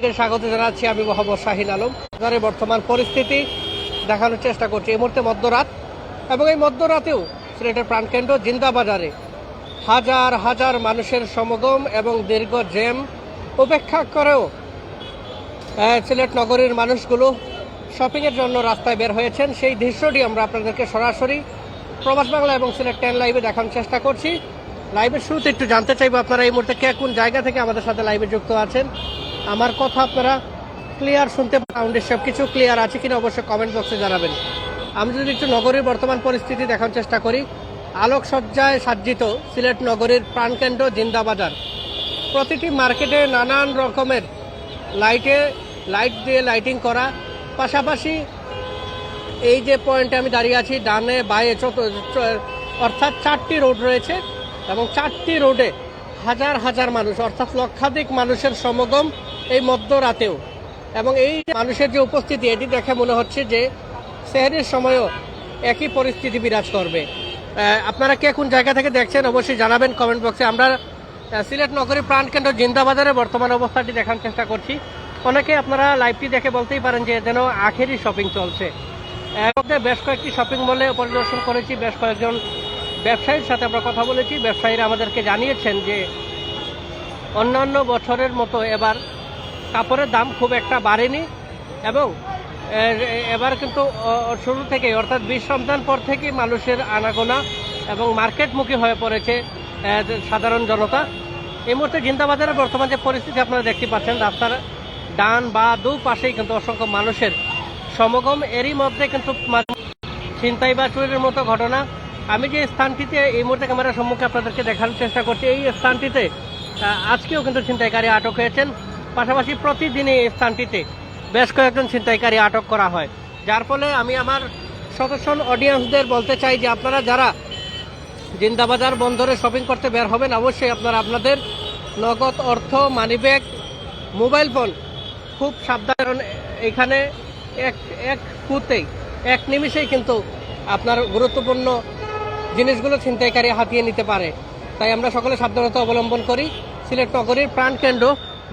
স্বাগত জানাচ্ছি আমি মোহাম্মদ শাহিন আলম। বাজারে বর্তমান পরিস্থিতি দেখানোর চেষ্টা করছি। এই মুহূর্তে মধ্যরাত এবং এই মধ্যরাতেও সিলেটের প্রাণকেন্দ্র জিন্দা বাজারে হাজার হাজার মানুষের সমাগম এবং দীর্ঘ জ্যাম উপেক্ষা করেও সিলেট নগরীর মানুষগুলো শপিংয়ের জন্য রাস্তায় বের হয়েছেন। সেই দৃশ্যটি আমরা আপনাদেরকে সরাসরি প্রবাস বাংলা এবং সিলেট টেন লাইভে দেখানোর চেষ্টা করছি। লাইভের শুরুতে একটু জানতে চাইব আপনারা এই মুহূর্তে কে কোন জায়গা থেকে আমাদের সাথে লাইভে যুক্ত আছেন। আমার কথা আপনারা ক্লিয়ার শুনতে সাউন্ডের সব কিছু ক্লিয়ার আছে কিনা অবশ্যই কমেন্ট বক্সে জানাবেন। আমি যদি একটু নগরীর বর্তমান পরিস্থিতি দেখার চেষ্টা করি, আলোকসজ্জায় সাজ্জিত সিলেট নগরীর প্রাণকেন্দ্র জিন্দাবাজার। প্রতিটি মার্কেটে নানান রকমের লাইটে লাইট দিয়ে লাইটিং করা। পাশাপাশি এই যে পয়েন্টে আমি দাঁড়িয়ে আছি, ডানে বায়ে অর্থাৎ চারটি রোড রয়েছে এবং চারটি রোডে হাজার হাজার মানুষ, অর্থাৎ লক্ষাধিক মানুষের সমাগম এই মধ্যরাতেও। এবং এই মানুষের যে উপস্থিতি, এটি দেখে মনে হচ্ছে যে সেহরির সময়ও একই পরিস্থিতি বিরাজ করবে। আপনারা কে কোন জায়গা থেকে দেখছেন অবশ্যই জানাবেন কমেন্ট বক্সে। আমরা সিলেট নগরী প্রাণকেন্দ্র জিন্দাবাজারের বর্তমান অবস্থাটি দেখার চেষ্টা করছি। অনেকে আপনারা লাইভটি দেখে বলতেই পারেন যে যেন আখেরই শপিং চলছে। এর মধ্যে বেশ কয়েকটি শপিং মলে পরিদর্শন করেছি, বেশ কয়েকজন ব্যবসায়ীর সাথে আমরা কথা বলেছি। ব্যবসায়ীরা আমাদেরকে জানিয়েছেন যে অন্যান্য বছরের মতো এবার কাপড়ের দাম খুব একটা বাড়েনি এবং এবার কিন্তু শুরু থেকে অর্থাৎ বিশ রমজান পর থেকে মানুষের আনাগোনা এবং মার্কেটমুখী হয়ে পড়েছে সাধারণ জনতা। এই মুহূর্তে জিন্দাবাজারের বর্তমান যে পরিস্থিতি আপনারা দেখতে পাচ্ছেন, রাস্তার ডান বা দু পাশেই কিন্তু অসংখ্য মানুষের সমাগম। এরই মধ্যে কিন্তু ছিনতাই বা চুরির মতো ঘটনা। আমি যে স্থানটিতে এই মুহূর্তে ক্যামেরার সম্মুখে আপনাদেরকে দেখানোর চেষ্টা করছি, এই স্থানটিতে আজকেও কিন্তু ছিনতাইকারী আটক হয়েছেন। পাশাপাশি প্রতিদিনই এই স্থানটিতে বেশ কয়েকজন ছিনতাইকারী আটক করা হয়। যার ফলে আমি আমার সদস্য অডিয়েন্সদের বলতে চাই যে আপনারা যারা জিন্দাবাজার বন্দরে শপিং করতে বের হবেন, অবশ্যই আপনারা আপনাদের নগদ অর্থ মানিব্যাগ মোবাইল ফোন খুব সাবধান এখানে এক এক কুতেই এক নিমিষেই কিন্তু আপনার গুরুত্বপূর্ণ জিনিসগুলো ছিনতাইকারী হাতিয়ে নিতে পারে। তাই আমরা সকলে সাবধানতা অবলম্বন করি। সিলেট নগরীর প্রাণকেন্দ্র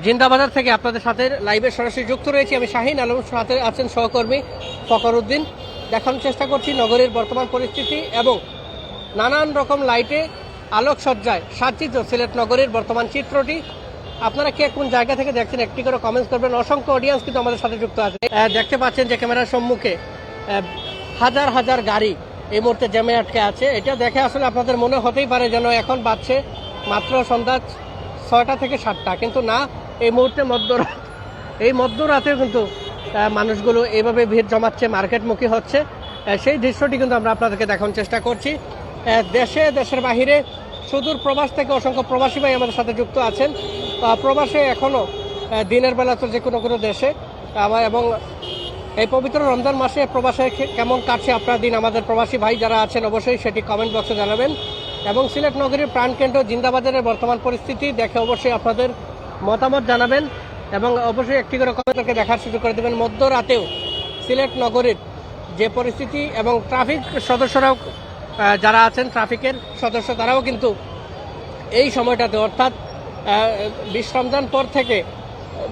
জিন্দাবাজার থেকে আপনাদের সাথে লাইভে সরাসরি যুক্ত রয়েছি আমি শাহিন আলম সাথে আছেন সহকর্মী ফকর উদ্দিন দেখানোর চেষ্টা করছি নগরীর বর্তমান পরিস্থিতি এবং নানান রকম লাইটে আলোকসজ্জায় সাজ্জিত সিলেট নগরীর বর্তমান চিত্রটি। আপনারা কে কোন জায়গা থেকে দেখছেন একটি করে কমেন্টস করবেন। অসংখ্য অডিয়েন্স কিন্তু আমাদের সাথে যুক্ত আছে। দেখতে পাচ্ছেন যে ক্যামেরার সম্মুখে হাজার হাজার গাড়ি এই মুহূর্তে জ্যামে আটকে আছে। এটা দেখে আসলে আপনাদের মনে হতেই পারে যেন এখন বাজছে মাত্র সন্ধ্যা ছয়টা থেকে সাতটা। কিন্তু না এই মুহূর্তে মধ্যরাত এই মধ্যরাতেও কিন্তু মানুষগুলো এইভাবে ভিড় জমাচ্ছে, মার্কেটমুখী হচ্ছে। সেই দৃশ্যটি কিন্তু আমরা আপনাদেরকে দেখানোর চেষ্টা করছি। দেশে, দেশের বাহিরে সুদূর প্রবাস থেকে অসংখ্য প্রবাসী ভাই আমাদের সাথে যুক্ত আছেন। প্রবাসে এখনও দিনের বেলা তো যে কোনো কোনো দেশে আবার এবং এই পবিত্র রমজান মাসে প্রবাসে কেমন কাটছে আপনার দিন? আমাদের প্রবাসী ভাই যারা আছেন, অবশ্যই সেটি কমেন্ট বক্সে জানাবেন। এবং সিলেট নগরীর প্রাণকেন্দ্র জিন্দাবাজারের বর্তমান পরিস্থিতি দেখে অবশ্যই আপনাদের মতামত জানাবেন এবং অবশ্যই একটি করে কমেন্টকে দেখার সুযোগ করে দেবেন। মধ্যরাতেও সিলেট নগরীর যে পরিস্থিতি এবং ট্রাফিক সদস্যরাও যারা আছেন ট্রাফিকের সদস্য, তারাও কিন্তু এই সময়টাতে, অর্থাৎ বিশ পর থেকে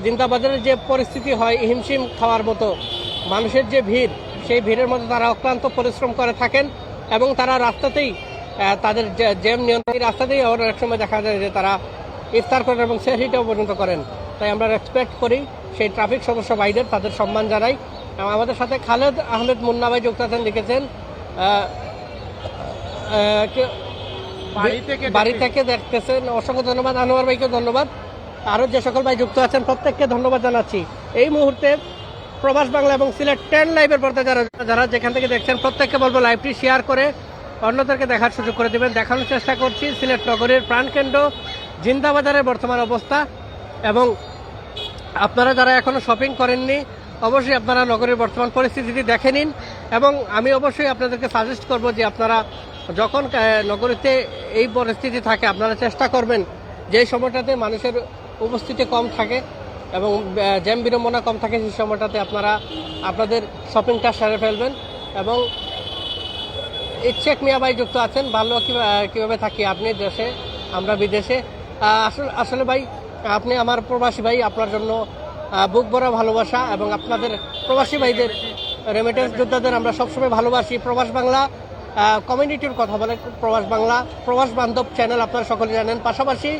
জিন্দাবাজারের যে পরিস্থিতি হয়, হিমশিম খাওয়ার মতো, মানুষের যে ভিড়, সেই ভিড়ের মধ্যে তারা অক্লান্ত পরিশ্রম করে থাকেন এবং তারা রাস্তাতেই তাদের জ্যাম নিয়ন্ত্রণ রাস্তাতেই আবার এক সময় দেখা যায় যে তারা ইফতার করেন এবং সেহরিটাও পর্যন্ত করেন। তাই আমরা রেসপেক্ট করি সেই ট্রাফিক সদস্য ভাইদের তাদের সম্মান জানাই। এবং আমাদের সাথে খালেদ আহমেদ মুন্না ভাই যুক্ত আছেন লিখেছেন বাড়ি থেকে বাড়ি থেকে দেখতেছেন। অসংখ্য ধন্যবাদ। আনোয়ার ভাইকে ধন্যবাদ। আরও যে সকল ভাই যুক্ত আছেন প্রত্যেককে ধন্যবাদ জানাচ্ছি। এই মুহূর্তে প্রবাস বাংলা এবং সিলেট টেন লাইভের পর্দায় যারা যারা যেখান থেকে দেখছেন প্রত্যেককে বলব লাইভটি শেয়ার করে অন্যদেরকে দেখার সুযোগ করে দেবেন। দেখানোর চেষ্টা করছি সিলেট নগরীর প্রাণকেন্দ্র জিন্দাবাজারের বর্তমান অবস্থা এবং আপনারা যারা এখনও শপিং করেননি, অবশ্যই আপনারা নগরের বর্তমান পরিস্থিতিটি দেখে নিন এবং আমি অবশ্যই আপনাদেরকে সাজেস্ট করব যে আপনারা যখন নগরীতে এই পরিস্থিতি থাকে, আপনারা চেষ্টা করবেন যে সময়টাতে মানুষের উপস্থিতি কম থাকে এবং জ্যাম বিড়ম্বনা কম থাকে, সেই সময়টাতে আপনারা আপনাদের শপিংটা সেরে ফেলবেন এবং ইচ্ছেক মিয়া ভাই যুক্ত আছেন ভালো কীভাবে থাকি, আপনি দেশে, আমরা বিদেশে আসলে আসলে ভাই, আপনি আমার প্রবাসী ভাই, আপনার জন্য বুক ভরা ভালোবাসা এবং আপনাদের প্রবাসী ভাইদের রেমিটেন্স যোদ্ধাদের আমরা সবসময় ভালোবাসি। প্রবাস বাংলা কমিউনিটির কথা বলে প্রবাস বাংলা, প্রবাস বান্ধব চ্যানেল আপনারা সকলে জানেন। পাশাপাশি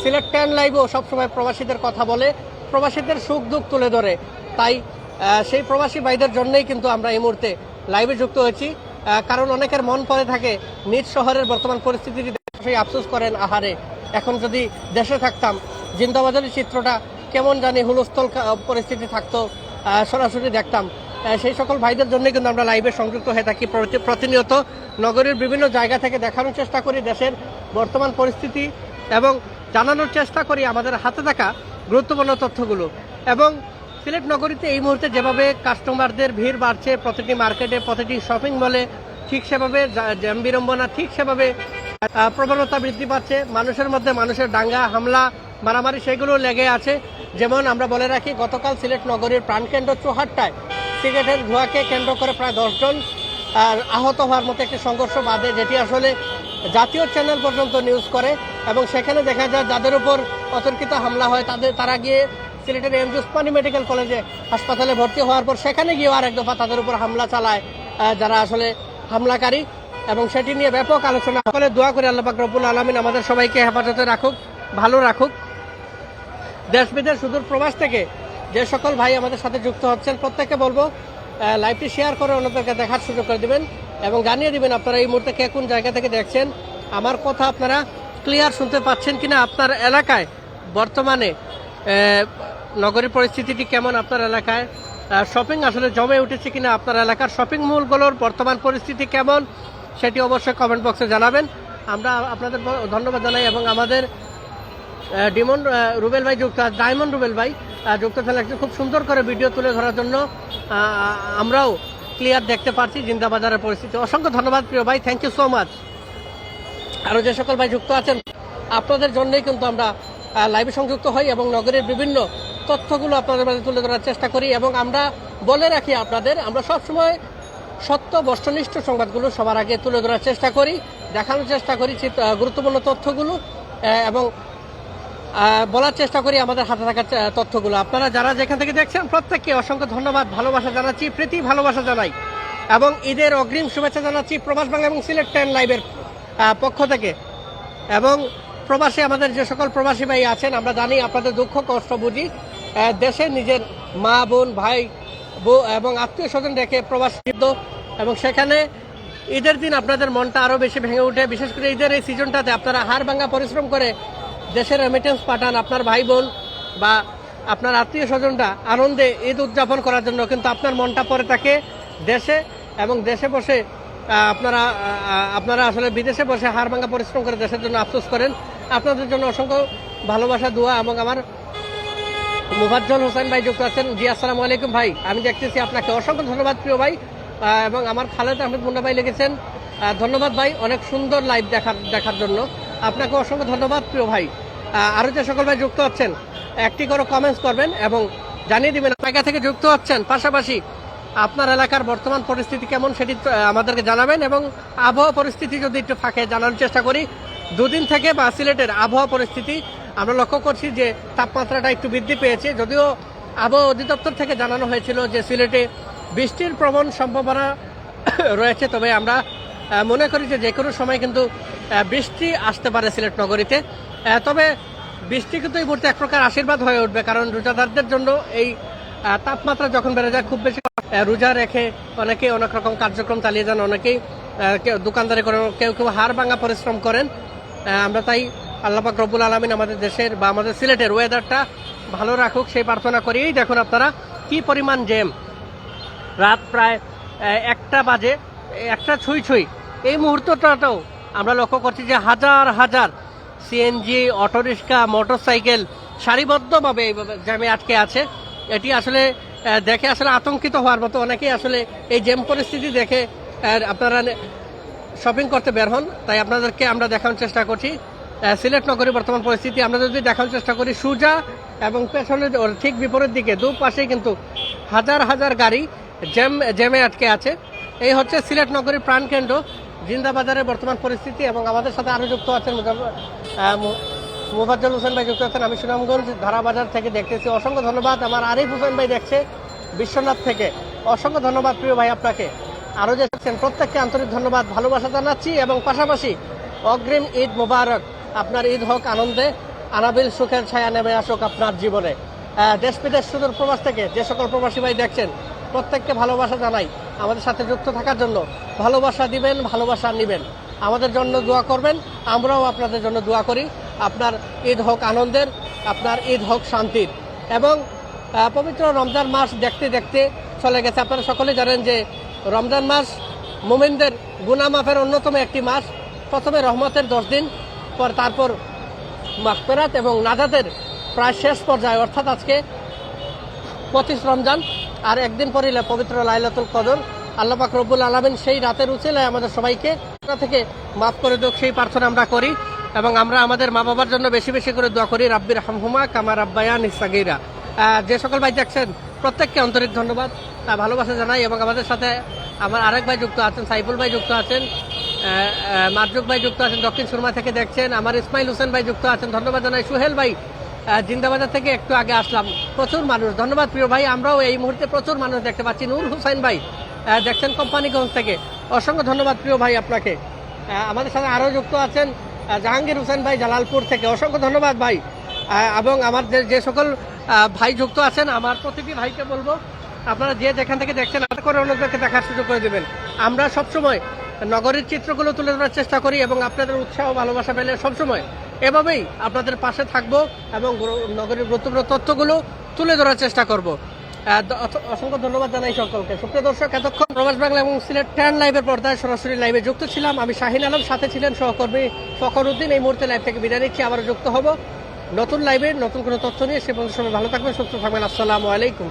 সিলেট টেন লাইভও সবসময় প্রবাসীদের কথা বলে, প্রবাসীদের সুখ দুঃখ তুলে ধরে। তাই সেই প্রবাসী ভাইদের জন্যই কিন্তু আমরা এই মুহূর্তে লাইভে যুক্ত হয়েছি। কারণ অনেকের মন পড়ে থাকে, নিজ শহরের বর্তমান পরিস্থিতি সেই আফসোস করেন আহারে এখন যদি দেশে থাকতাম জিন্দাবাজারের চিত্রটা কেমন জানি হুলস্থল পরিস্থিতি থাকতো সরাসরি দেখতাম। সেই সকল ভাইদের জন্য কিন্তু আমরা লাইভে সংযুক্ত হয়ে থাকি, প্রতি- প্রতিনিয়ত নগরীর বিভিন্ন জায়গা থেকে দেখানোর চেষ্টা করি, দেশের বর্তমান পরিস্থিতি এবং জানানোর চেষ্টা করি আমাদের হাতে থাকা গুরুত্বপূর্ণ তথ্যগুলো। এবং সিলেট নগরীতে এই মুহূর্তে যেভাবে কাস্টমারদের ভিড় বাড়ছে, প্রতিটি মার্কেটে, প্রতিটি শপিং মলে ঠিক সেভাবে বিড়ম্বনা ঠিক সেভাবে প্রবণতা বৃদ্ধি পাচ্ছে। মানুষের মধ্যে মানুষের দাঙ্গা হামলা মারামারি সেগুলো লেগে আছে। যেমন আমরা বলে রাখি গতকাল সিলেট নগরীর প্রাণকেন্দ্র চৌহাট্টায় সিগারেটের ধোঁয়াকে কেন্দ্র করে প্রায় দশজন আহ, আহত হওয়ার মতো একটি সংঘর্ষ বাধে যেটি আসলে জাতীয় চ্যানেল পর্যন্ত নিউজ করে এবং সেখানে দেখা যায় যাদের উপর অতর্কিত হামলা হয় তাদের তারা গিয়ে সিলেটের এমজি উসমানী মেডিকেল কলেজে হাসপাতালে ভর্তি হওয়ার পর সেখানে গিয়েও আরেক দফা তাদের উপর হামলা চালায় যারা আসলে হামলাকারী। এবং সেটি নিয়ে ব্যাপক আলোচনা। সকলে দোয়া করে আল্লাহ রব্বুল আলমিন আমাদের সবাইকে হেফাজতে রাখুক, ভালো রাখুক। দেশ বিদেশ সুদূর প্রবাস থেকে যে সকল ভাই আমাদের সাথে যুক্ত হচ্ছেন, প্রত্যেককে বলব লাইভটি শেয়ার করে অন্যদেরকে দেখার সুযোগ করে দিবেন এবং জানিয়ে দিবেন আপনারা এই মুহূর্তে কে কোন জায়গা থেকে দেখছেন। আমার কথা আপনারা ক্লিয়ার শুনতে পাচ্ছেন কিনা আপনার এলাকায়? বর্তমানে নগরী পরিস্থিতিটি কেমন আপনার এলাকায়? শপিং আসলে জমে উঠেছে কিনা আপনার এলাকার শপিং মলগুলোর বর্তমান পরিস্থিতি কেমন? সেটি অবশ্যই কমেন্ট বক্সে জানাবেন। আমরা আপনাদের ধন্যবাদ জানাই এবং আমাদের ডিমন রুবেল ভাই যুক্ত ডায়মন্ড রুবেল ভাই যুক্ত থাকলে একটু খুব সুন্দর করে ভিডিও তুলে ধরার জন্য আমরাও ক্লিয়ার দেখতে পাচ্ছি জিন্দাবাজারের পরিস্থিতি। অসংখ্য ধন্যবাদ প্রিয় ভাই থ্যাংক ইউ সো মাচ আরও যে সকল ভাই যুক্ত আছেন, আপনাদের জন্যই কিন্তু আমরা লাইভে সংযুক্ত হই এবং নগরের বিভিন্ন তথ্যগুলো আপনাদের মাঝে তুলে ধরার চেষ্টা করি এবং আমরা বলে রাখি আপনাদের, আমরা সবসময় সত্য বস্তুনিষ্ঠ সংবাদগুলো সবার আগে তুলে ধরার চেষ্টা করি, দেখানোর চেষ্টা করি গুরুত্বপূর্ণ তথ্যগুলো এবং বলার চেষ্টা করি আমাদের হাতে থাকা তথ্যগুলো। আপনারা যারা যেখান থেকে দেখছেন, প্রত্যেককে অসংখ্য ধন্যবাদ, ভালোবাসা জানাচ্ছি, প্রীতি ভালোবাসা জানাই, এবং ঈদের অগ্রিম শুভেচ্ছা জানাচ্ছি প্রবাস বাংলা এবং সিলেট টেন লাইভের পক্ষ থেকে। এবং প্রবাসী আমাদের যে সকল প্রবাসী ভাই আছেন, আমরা জানি আপনাদের দুঃখ, কষ্ট, বুঝি দেশে নিজের মা, বোন, ভাই এবং আত্মীয় স্বজন রেখে প্রবাস এবং সেখানে ঈদের দিন আপনাদের মনটা আরও বেশি ভেঙে ওঠে বিশেষ করে ঈদের এই সিজনটাতে আপনারা হাড় ভাঙা পরিশ্রম করে দেশের রেমিটেন্স পাঠান। আপনার ভাই বোন বা আপনার আত্মীয় স্বজনরা আনন্দে ঈদ উদযাপন করার জন্য কিন্তু আপনার মনটা পরে থাকে দেশে। এবং দেশে বসে আপনারা আপনারা আসলে বিদেশে বসে হাড় ভাঙা পরিশ্রম করে দেশের জন্য আফসোস করেন। আপনাদের জন্য অসংখ্য ভালোবাসা, দোয়া এবং আমার মুফাজ্জল হোসেন ভাই যুক্ত আছেন। জি, আসসালামু আলাইকুম ভাই। আমি দেখতেছি আপনাকে অসংখ্য ধন্যবাদ প্রিয় ভাই। এবং আমার খালেদ আহমেদ মুন্না ভাই লিখেছেন ধন্যবাদ ভাই অনেক সুন্দর লাইভ দেখার দেখার জন্য। আপনাকে অসংখ্য ধন্যবাদ প্রিয় ভাই। আরও যে সকল ভাই যুক্ত হচ্ছেন একটি করে কমেন্টস করবেন এবং জানিয়ে দিবেন জায়গা থেকে যুক্ত হচ্ছেন পাশাপাশি আপনার এলাকার বর্তমান পরিস্থিতি কেমন সেটি আমাদেরকে জানাবেন এবং আবহাওয়া পরিস্থিতি যদি একটু ফাঁকে জানানোর চেষ্টা করি, দুদিন থেকে বা সিলেটের আবহাওয়া পরিস্থিতি আমরা লক্ষ্য করছি যে তাপমাত্রাটা একটু বৃদ্ধি পেয়েছে। যদিও আবহাওয়া অধিদপ্তর থেকে জানানো হয়েছিল যে সিলেটে বৃষ্টির প্রবণ সম্ভাবনা রয়েছে। তবে আমরা মনে করি যে যে কোনো সময় কিন্তু বৃষ্টি আসতে পারে সিলেট নগরীতে। তবে বৃষ্টি কিন্তু এই মুহূর্তে এক প্রকার আশীর্বাদ হয়ে উঠবে, কারণ রোজাদারদের জন্য এই তাপমাত্রা যখন বেড়ে যায়, খুব বেশি রোজা রেখে অনেকেই অনেক রকম কার্যক্রম চালিয়ে যান, অনেকেই দোকানদারি করেন, কেউ কেউ হাড় ভাঙা পরিশ্রম করেন। আমরা তাই আল্লাপাক রব্বুল আলমিন আমাদের দেশের বা আমাদের সিলেটের ওয়েদারটা ভালো রাখুক, সেই প্রার্থনা করি। এই দেখুন আপনারা কি পরিমাণ জ্যাম রাত প্রায় একটা বাজে, একটা ছুঁই ছুঁই। এই মুহূর্তটাতেও আমরা লক্ষ্য করছি যে হাজার হাজার সিএনজি অটোরিক্সা মোটর সাইকেল সারিবদ্ধভাবে এইভাবে জ্যামে আটকে আছে। এটি আসলে দেখে আসলে আতঙ্কিত হওয়ার মতো। অনেকেই আসলে এই জ্যাম পরিস্থিতি দেখে আপনারা শপিং করতে বের হন। তাই আপনাদেরকে আমরা দেখানোর চেষ্টা করছি। সিলেট নগরী বর্তমান পরিস্থিতি। আমরা যদি দেখার চেষ্টা করি, সুজা এবং পেছনের ঠিক বিপরীত দিকে, দুপাশেই কিন্তু হাজার হাজার গাড়ি জ্যাম, জ্যামে আটকে আছে। এই হচ্ছে সিলেট নগরীর প্রাণকেন্দ্র জিন্দাবাজারের বর্তমান পরিস্থিতি এবং আমাদের সাথে আরও যুক্ত আছেন মুফাজ্জল হোসেন ভাই যুক্ত আছেন। আমি সুনামগঞ্জ ধারাবাজার থেকে দেখতেছি। অসংখ্য ধন্যবাদ। আমার আরিফ হোসেন ভাই দেখছে বিশ্বনাথ থেকে। অসংখ্য ধন্যবাদ প্রিয় ভাই আপনাকে। আরও যে প্রত্যেককে আন্তরিক ধন্যবাদ, ভালোবাসা জানাচ্ছি এবং পাশাপাশি অগ্রিম ঈদ মোবারক। আপনার ঈদ হোক আনন্দে, আনাবিল সুখের ছায়া নেমে আসুক আপনার জীবনে। দেশ বিদেশ সুদূর প্রবাস থেকে যে সকল প্রবাসী ভাই দেখছেন, প্রত্যেককে ভালোবাসা জানাই। আমাদের সাথে যুক্ত থাকার জন্য ভালোবাসা দিবেন, ভালোবাসা নেবেন। আমাদের জন্য দোয়া করবেন, আমরাও আপনাদের জন্য দোয়া করি। আপনার ঈদ হোক আনন্দের, আপনার ঈদ হোক শান্তির। এবং পবিত্র রমজান মাস দেখতে দেখতে চলে গেছে। আপনারা সকলে জানেন যে রমজান মাস মোমেনদের গুনামাফের অন্যতম একটি মাস। প্রথমে রহমতের দশ দিন পর তারপর মাহফেরাত এবং নাজাতের প্রায় শেষ পর্যায়ে, অর্থাৎ আজকে পঁচিশ রমজান, আর একদিন পরিলে পবিত্র লাইলাতুল কদর। আল্লাহ পাক রব্বুল আলমিন সেই রাতের উচিলায় আমাদের সবাইকে থেকে মাফ করে দেখ সেই প্রার্থনা আমরা করি এবং আমরা আমাদের মা বাবার জন্য বেশি বেশি করে দোয়া করি রাব্বির হামহুমা কামার আব্বায়ান ইসাগিরা যে সকল ভাই দেখছেন, প্রত্যেককে আন্তরিক ধন্যবাদ। ভালোবাসা জানাই এবং আমাদের সাথে আমার আরেক ভাই যুক্ত আছেন, সাইফুল ভাই যুক্ত আছেন। মার্জুক ভাই যুক্ত আছেন, দক্ষিণ সুরমা থেকে দেখছেন, আমার ইসমাইল হোসেন ভাই যুক্ত আছেন, ধন্যবাদ জানাই। সুহেল ভাই জিন্দাবাজার থেকে একটু আগে আসলাম। প্রচুর মানুষ, ধন্যবাদ প্রিয় ভাই, আমরাও এই মুহূর্তে প্রচুর মানুষ দেখতে পাচ্ছি। নূর হুসাইন ভাই দেখছেন কোম্পানিগঞ্জ থেকে। অসংখ্য ধন্যবাদ প্রিয় ভাই আপনাকে। আমাদের সাথে আরও যুক্ত আছেন জাহাঙ্গীর হোসেন ভাই, জালালপুর থেকে। অসংখ্য ধন্যবাদ ভাই। এবং আমার যে যে সকল ভাই যুক্ত আছেন, আমার প্রতিটি ভাইকে বলব, আপনারা যে যেখান থেকে দেখছেন আর করে অন্যদেরকে দেখার সুযোগ করে দেবেন। আমরা সবসময় নগরীর চিত্রগুলো তুলে ধরার চেষ্টা করি এবং আপনাদের উৎসাহ ভালোবাসা পেলে সবসময় এভাবেই আপনাদের পাশে থাকব এবং গুরু- নগরীর গুরুত্বপূর্ণ তথ্যগুলো তুলে ধরার চেষ্টা করব। অসংখ্য ধন্যবাদ জানাই সকলকে। সুপ্রিয় দর্শক, এতক্ষণ প্রবাস বাংলা এবং সিলেট ট্যান লাইভের পর্দায় সরাসরি লাইভে যুক্ত ছিলাম। আমি শাহিন আলম, সাথে ছিলেন সহকর্মী ফখর উদ্দিন এই মুহূর্তে লাইভ থেকে বিদায় নিচ্ছি আবার যুক্ত হব। নতুন লাইভে নতুন কোনো তথ্য নিয়ে সে পর্যন্ত ভালো থাকবেন, সুস্থ থাকবেন। আসসালামু আলাইকুম।